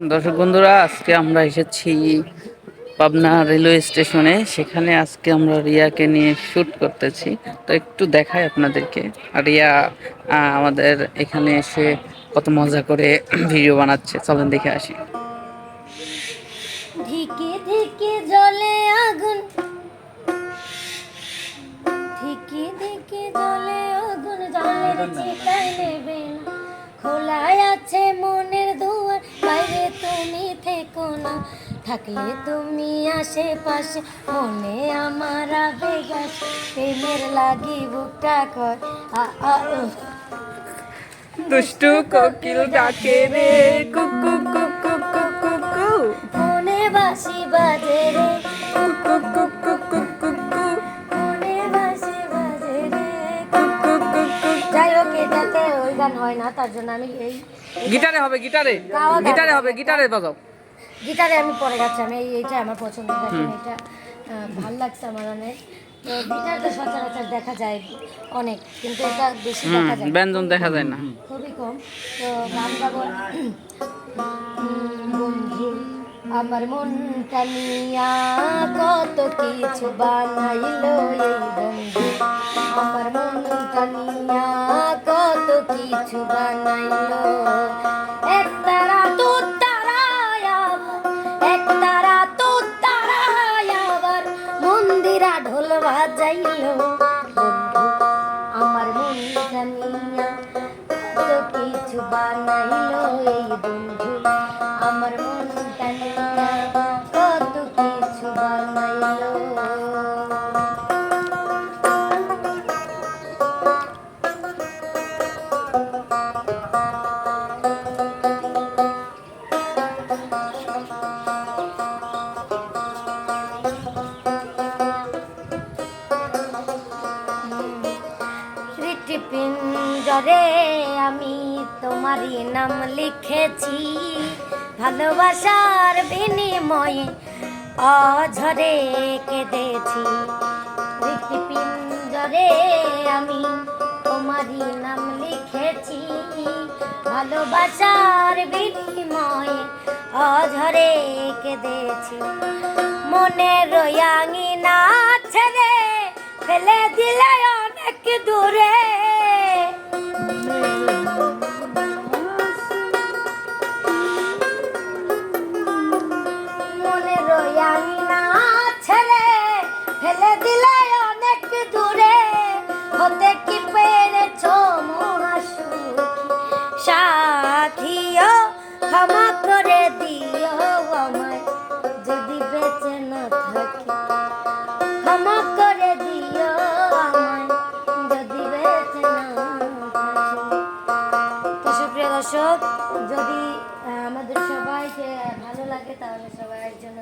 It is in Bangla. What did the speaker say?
দর্শক বন্ধুরা, আজকে আমরা এসেছি পাবনা রেলওয়ে স্টেশনে। সেখানে আজকে আমরা রিয়াকে নিয়ে শ্যুট করতেছি। তো একটু দেখাই আপনাদেরকে। আর রিয়া আমাদের এখানে এসে কত মজা করে ভিডিও বানাচ্ছে। চলেন দেখে আসি। ধিকে ধিকে জলে আগুন। ধিকে ধিকে আগুন। চিতায় নেবে। না খোলায় আছে মনের দুয়ার তুমি থেকো না, থাকলে তুমি আশেপাশে। মনে আমার আবেগ প্রেমের লাগি বুকটা কর। দুষ্টু কোকিল ডাকে রে কুকু কুকু কুকু গান হয় না তার জন্য আমি এই গিটারে হবে গিটারে? গিটারে হবে গিটারে বাজাও। গিটারে আমি পরে গেছি আমি এই- এইটা আমার পছন্দ। এটা ভালো লাগছে আমার অনেক। তো গিটার তো সচরাচর দেখা যায় অনেক কিন্তু এটা বেশি দেখা যায়। ব্যঞ্জন দেখা যায় না। খুবই কম। তো গান গাবো। বন্ধু আমার মনটা নিয়া কত কিছু বানাইলো এই বন্ধু। আমার মনটা নিয়া কিছু বানাইল। এক তারা তো তারায় এক তারা মন্দিরা ঢোল বাজাইল। আমার মন জানিয়া কিছু বানাইল। এই বন্ধু, আমার পিঞ্জরে আমি তোমারই নাম লিখেছি। ভালোবাসার বিনিময়ে অঝরে কেঁদেছি। পিঞ্জরে আমি তোমারই নাম লিখেছি। ভালোবাসার বিনিময়ে অঝরে কেঁদেছি। মনে রয়াঙ্গি না ছেড়ে ফেলে দিলে অনেক দূরে। দর্শক যদি আমাদের সবাইকে ভালো লাগে তাহলে সবাই জন্য।